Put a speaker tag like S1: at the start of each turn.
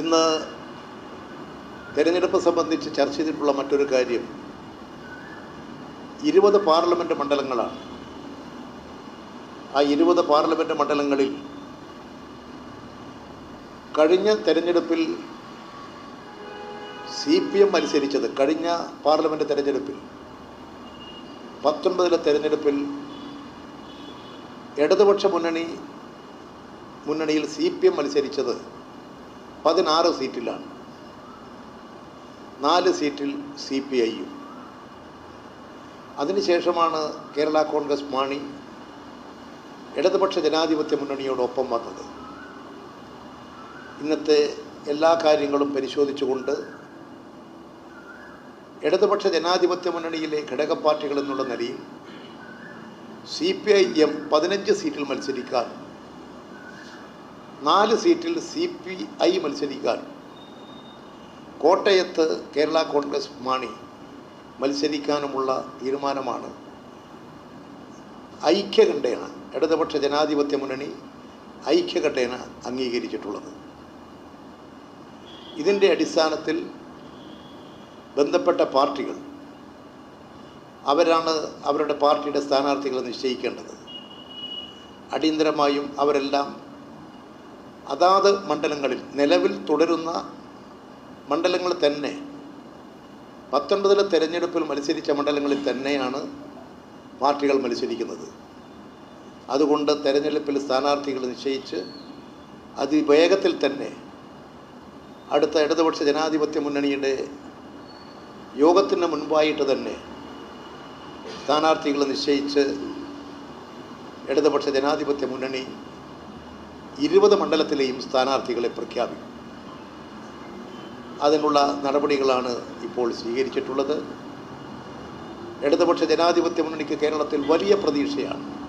S1: ഇന്ന് തെരഞ്ഞെടുപ്പ് സംബന്ധിച്ച് ചർച്ച ചെയ്തിട്ടുള്ള മറ്റൊരു കാര്യം ഇരുപത് പാർലമെന്റ് മണ്ഡലങ്ങളാണ്. ആ ഇരുപത് പാർലമെന്റ് മണ്ഡലങ്ങളിൽ കഴിഞ്ഞ തെരഞ്ഞെടുപ്പിൽ സി പി എം മത്സരിച്ചത് കഴിഞ്ഞ പാർലമെന്റ് തെരഞ്ഞെടുപ്പിൽ പത്തൊൻപതിലെ തെരഞ്ഞെടുപ്പിൽ ഇടതുപക്ഷ മുന്നണി മുന്നണിയിൽ സി പി എം മത്സരിച്ചത് പതിനാറ് സീറ്റിലാണ്. നാല് സീറ്റിൽ സി പി ഐയും. അതിനുശേഷമാണ് കേരള കോൺഗ്രസ് മാണി ഇടതുപക്ഷ ജനാധിപത്യ മുന്നണിയോടൊപ്പം വന്നത്. ഇന്നത്തെ എല്ലാ കാര്യങ്ങളും പരിശോധിച്ചുകൊണ്ട് ഇടതുപക്ഷ ജനാധിപത്യ മുന്നണിയിലെ ഘടക പാർട്ടികൾ എന്നുള്ള നിലയിൽ സി പി ഐ എം പതിനഞ്ച് സീറ്റിൽ മത്സരിക്കാൻ നാല് സീറ്റിൽ സി പി ഐ മത്സരിക്കാൻ കോട്ടയത്ത് കേരള കോൺഗ്രസ് മാണി മത്സരിക്കാനുമുള്ള തീരുമാനമാണ്. ഐക്യകണ്ഠേന ഇടതുപക്ഷ ജനാധിപത്യ മുന്നണി ഐക്യകണ്ഠേന അംഗീകരിച്ചിട്ടുള്ളത്. ഇതിന്റെ അടിസ്ഥാനത്തിൽ ബന്ധപ്പെട്ട പാർട്ടികൾ അവരാണ് അവരുടെ പാർട്ടിയുടെ സ്ഥാനാർത്ഥികളെ നിശ്ചയിക്കേണ്ടത്. അടിയന്തരമായും അവരെല്ലാം അതാത് മണ്ഡലങ്ങളിൽ നിലവിൽ തുടരുന്ന മണ്ഡലങ്ങൾ തന്നെ പത്തൊൻപതിലെ തെരഞ്ഞെടുപ്പിൽ മത്സരിച്ച മണ്ഡലങ്ങളിൽ തന്നെയാണ് പാർട്ടികൾ മത്സരിക്കുന്നത്. അതുകൊണ്ട് തെരഞ്ഞെടുപ്പിൽ സ്ഥാനാർത്ഥികൾ നിശ്ചയിച്ച് അതിവേഗത്തിൽ തന്നെ അടുത്ത ഇടതുപക്ഷ ജനാധിപത്യ മുന്നണിയുടെ യോഗത്തിന് മുൻപായിട്ട് തന്നെ സ്ഥാനാർത്ഥികൾ നിശ്ചയിച്ച് ഇടതുപക്ഷ ജനാധിപത്യ മുന്നണി ഇരുപത് മണ്ഡലത്തിലെയും സ്ഥാനാർത്ഥികളെ പ്രഖ്യാപിക്കും. അതിനുള്ള നടപടികളാണ് ഇപ്പോൾ സ്വീകരിച്ചിട്ടുള്ളത്. ഇടതുപക്ഷ ജനാധിപത്യ മുന്നണിക്ക് കേരളത്തിൽ വലിയ പ്രതീക്ഷയാണ്.